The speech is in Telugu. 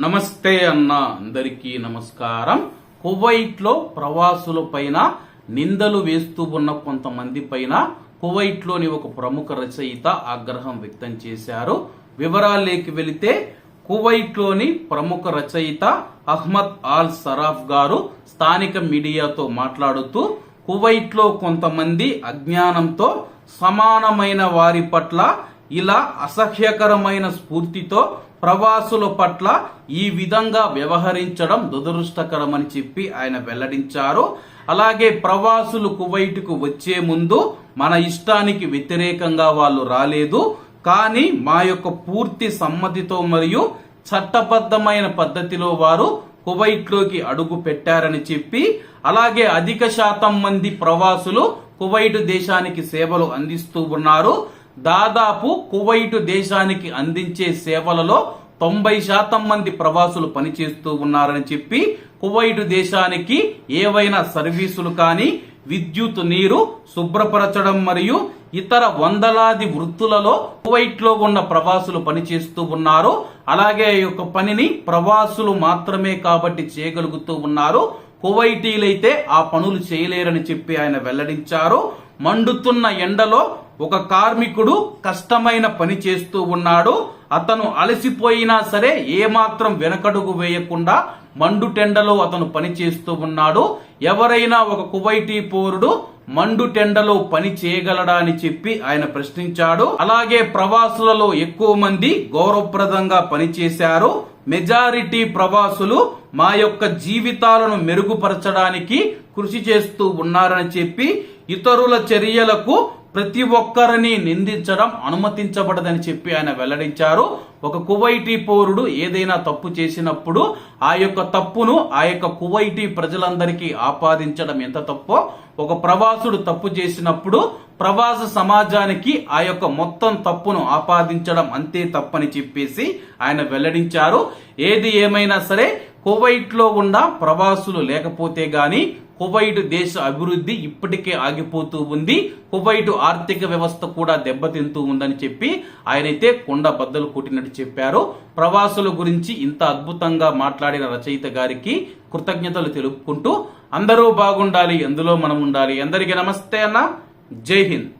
నమస్తే అన్న అందరికీ నమస్కారం. కువైట్లో ప్రవాసుల పైన నిందలు వేస్తూ ఉన్న కొంతమంది పైన కువైట్లోని ఒక ప్రముఖ రచయిత ఆగ్రహం వ్యక్తం చేశారు. వివరాలేకి వెళితే కువైట్లోని ప్రముఖ రచయిత అహ్మద్ ఆల్ సరాఫ్ గారు స్థానిక మీడియాతో మాట్లాడుతూ కువైట్లో కొంతమంది అజ్ఞానంతో సమానమైన వారి పట్ల ఇలా అసహ్యకరమైన స్ఫూర్తితో ప్రవాసుల పట్ల ఈ విధంగా వ్యవహరించడం దురదృష్టకరమని చెప్పి ఆయన వెల్లడించారు. అలాగే ప్రవాసులు కువైట్కు వచ్చే ముందు మన ఇష్టానికి వ్యతిరేకంగా వాళ్ళు రాలేదు. కానీ మా యొక్క పూర్తి సమ్మతితో మరియు చట్టబద్ధమైన పద్ధతిలో వారు కువైట్లోకి అడుగు పెట్టారని చెప్పి అలాగే అధిక శాతం మంది ప్రవాసులు కువైట్ దేశానికి సేవలు అందిస్తూ ఉన్నారు. దాదాపు కువైటు దేశానికి అందించే సేవలలో తొంభై శాతం మంది ప్రవాసులు పనిచేస్తూ ఉన్నారని చెప్పి కువైటు దేశానికి ఏవైనా సర్వీసులు కానీ విద్యుత్ నీరు శుభ్రపరచడం మరియు ఇతర వందలాది వృత్తులలో కువైట్లో ఉన్న ప్రవాసులు పనిచేస్తూ ఉన్నారు. అలాగే ఈ యొక్క పనిని ప్రవాసులు మాత్రమే కాబట్టి చేయగలుగుతూ ఉన్నారు. కువైటీలైతే ఆ పనులు చేయలేరని చెప్పి ఆయన వెల్లడించారు. మండుతున్న ఎండలో ఒక కార్మికుడు కష్టమైన పని చేస్తూ ఉన్నాడు. అతను అలసిపోయినా సరే ఏమాత్రం వెనకడుగు వేయకుండా మండుటెండలో అతను పని చేస్తూ ఉన్నాడు. ఎవరైనా ఒక కువైటీ పౌరుడు మండుటెండలో పని చేయగలడా అని చెప్పి ఆయన ప్రశ్నించాడు. అలాగే ప్రవాసులలో ఎక్కువ మంది గౌరవప్రదంగా పనిచేశారు మెజారిటీ ప్రవాసులు మా యొక్క జీవితాలను మెరుగుపరచడానికి కృషి చేస్తూ ఉన్నారని చెప్పి ఇతరుల చర్యలకు ప్రతి ఒక్కరిని నిందించడం అనుమతించబడదని చెప్పి ఆయన వెల్లడించారు. ఒక కువైటీ పౌరుడు ఏదైనా తప్పు చేసినప్పుడు ఆ యొక్క తప్పును ఆ యొక్క కువైటీ ప్రజలందరికీ ఆపాదించడం ఎంత తప్పో ఒక ప్రవాసుడు తప్పు చేసినప్పుడు ప్రవాస సమాజానికి ఆ యొక్క మొత్తం తప్పును ఆపాదించడం అంతే తప్పని చెప్పేసి ఆయన వెల్లడించారు. ఏది ఏమైనా సరే కువైట్లో గుండా ఉన్న ప్రవాసులు లేకపోతే గాని కువైట్ దేశ అభివృద్ధి ఇప్పటికే ఆగిపోతూ ఉంది. కువైట్ ఆర్థిక వ్యవస్థ కూడా దెబ్బతింటూ ఉందని చెప్పి ఆయనైతే కొండ బద్దలు కొట్టినట్టు చెప్పారు. ప్రవాసుల గురించి ఇంత అద్భుతంగా మాట్లాడిన రచయిత గారికి కృతజ్ఞతలు తెలుపుకుంటూ అందరూ బాగుండాలి అందులో మనం ఉండాలి. అందరికీ నమస్తే అన్న. జై హింద్.